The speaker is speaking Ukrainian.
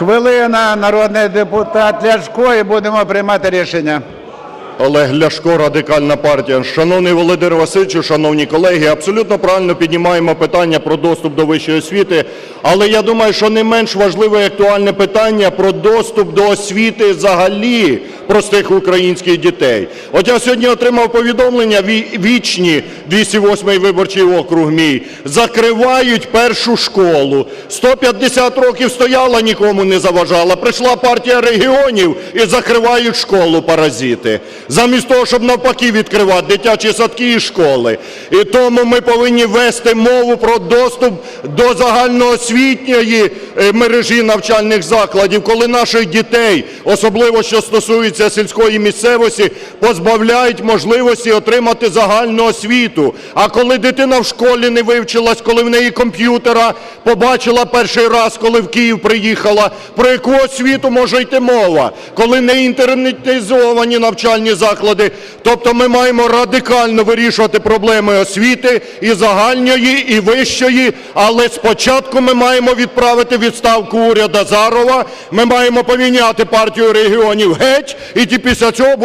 Хвилина, народний депутат Ляшко, і будемо приймати рішення. Олег Ляшко, Радикальна партія. Шановний Володимир Васильовичу, шановні колеги, абсолютно правильно піднімаємо питання про доступ до вищої освіти, але я думаю, що не менш важливе і актуальне питання про доступ до освіти взагалі простих українських дітей. От я сьогодні отримав повідомлення, вічні 208-й виборчий округ мій, закривають першу школу. 150 років стояла, нікому не заважала. Прийшла партія регіонів і закривають школу паразити. Замість того, щоб навпаки відкривати дитячі садки і школи. І тому ми повинні вести мову про доступ до загальноосвітньої е, мережі навчальних закладів, коли наших дітей, особливо що стосується сільської місцевості, позбавляють можливості отримати загальну освіту. А коли дитина в школі не вивчилась, коли в неї комп'ютера побачила перший раз, коли в Київ приїхала, про яку освіту може йти мова, коли не інтернетизовані навчальні заклади. Тобто ми маємо радикально вирішувати проблеми освіти і загальної, і вищої, але спочатку ми маємо відправити відставку уряд Азарова, ми маємо поміняти партію регіонів геть, і після цього